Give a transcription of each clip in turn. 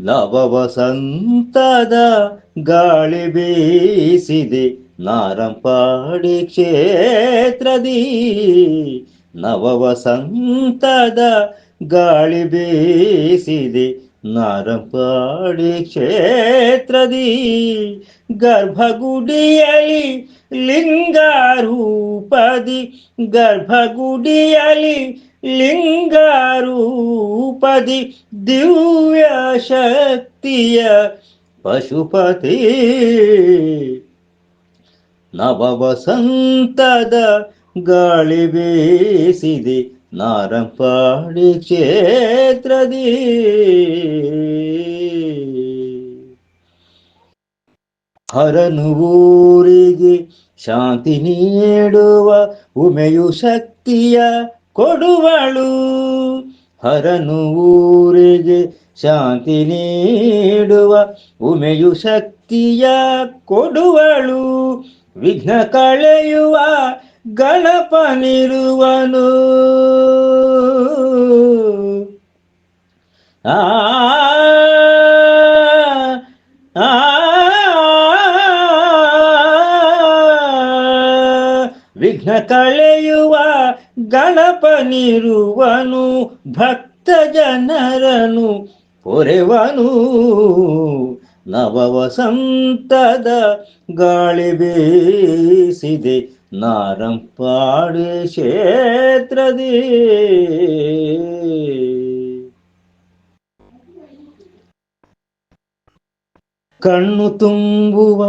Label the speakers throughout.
Speaker 1: ನವ ವಸಂತದ ಗಾಳಿ ಬೀಸಿದೆ ನಾರಂಪಾಡಿ ಕ್ಷೇತ್ರದಿ. ನವವಸಂತದ ಗಾಳಿ ಬೀಸಿದೆ ನಾರಂಪಾಡಿ ಕ್ಷೇತ್ರದಿ. ಗರ್ಭಗುಡಿಯಲಿ ಲಿಂಗಾರೂಪದಿ ಗರ್ಭಗುಡಿಯಲಿ ಲಿಂಗಾರೂಪದಿ ದಿವ್ಯ ಶಕ್ತಿಯ ಪಶುಪತಿ. ನವ ವಸಂತದ ಗಾಳಿ ಬೀಸಿದೆ ನಾರಂಪಾಡಿ ಕ್ಷೇತ್ರದಿ. ಹರನು ಊರಿಗೆ ಶಾಂತಿ ನೀಡುವ ಉಮೆಯು ಶಕ್ತಿಯ ಕೊಡುವಳು. ಹರನು ಊರಿಗೆ ಶಾಂತಿ ನೀಡುವ ಉಮೆಯು ಶಕ್ತಿಯ ಕೊಡುವಳು. ವಿಘ್ನ ಕಳೆಯುವ ಗಣಪನಿರುವನು ಆ ವಿಘ್ನ ಕಳೆಯುವ ಗಣಪನಿರುವನು ಭಕ್ತ ಜನರನು ಪೊರೆವನು ನವವಸಂತದ ಗಾಳಿ ಬೀಸಿದೆ ನಾರಂಪಾಡಿ ಕ್ಷೇತ್ರದಿ. ಕಣ್ಣು ತುಂಬುವ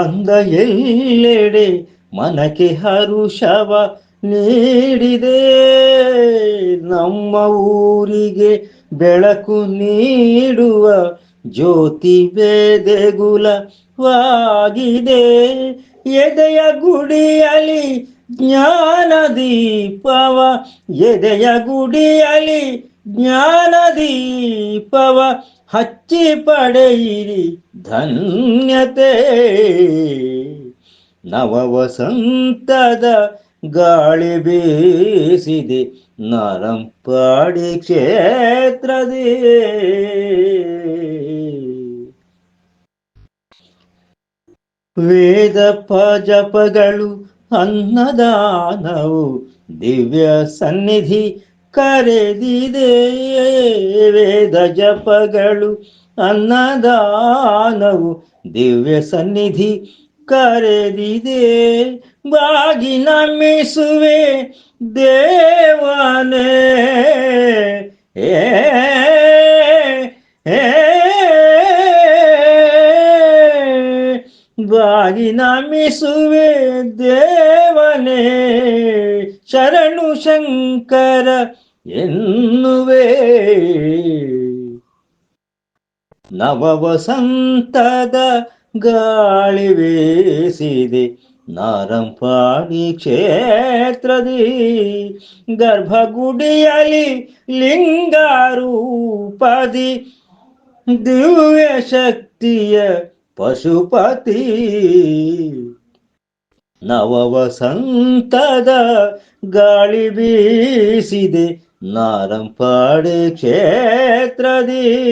Speaker 1: ಅಂದ ಎಲ್ಲೆಡೆ ಮನಕ್ಕೆ ಹರುಷವ ನೀಡಿದೆ. ನಮ್ಮ ಊರಿಗೆ ಬೆಳಕು ನೀಡುವ ಜ್ಯೋತಿ ಬೇದೆಗುಲವಾಗಿದೆ. ಎದೆಯ ಗುಡಿಯಲಿ ಜ್ಞಾನ ದೀಪವ, ಎದೆಯ ಗುಡಿಯಲಿ ಜ್ಞಾನ ದೀಪವ, ಹಚ್ಚಿ ಪಡೆಯಿರಿ ಧನ್ಯತೆ. ನವ ವಸಂತದ ಗಾಳಿ ಬೀಸಿದೆ ನರಂಪಾಡಿ ಕ್ಷೇತ್ರದಿ. ವೇದ ಜಪಗಳು ಅನ್ನದಾನವು, ದಿವ್ಯ ಸನ್ನಿಧಿ ಕರೆದಿದೆ. ವೇದ ಜಪಗಳು ಅನ್ನದಾನವು, ದಿವ್ಯ ಸನ್ನಿಧಿ ಕರೆದಿದೆ ಬಾಗಿ ನಮಿಸುವೆ ದೇವನೇ ಏ ಏ ಬಾಗಿ ನಮಿಸುವೆ ದೇವನೇ ಶರಣು ಶಂಕರ ಎನ್ನುವೆ ನವ ವಸಂತದ ಗಾಳಿ ಬೀಸಿದೆ ನಾರಂಪಾಡಿ ಕ್ಷೇತ್ರದಿ ಗರ್ಭಗುಡಿಯಲಿ ಲಿಂಗಾರೂಪದಿ ದಿವ್ಯ ಶಕ್ತಿಯ ಪಶುಪತಿ. ನವವಸಂತದ ಗಾಳಿ ಬೀಸಿದೆ ನಾರಂಪಾಡಿ ಕ್ಷೇತ್ರದಿ.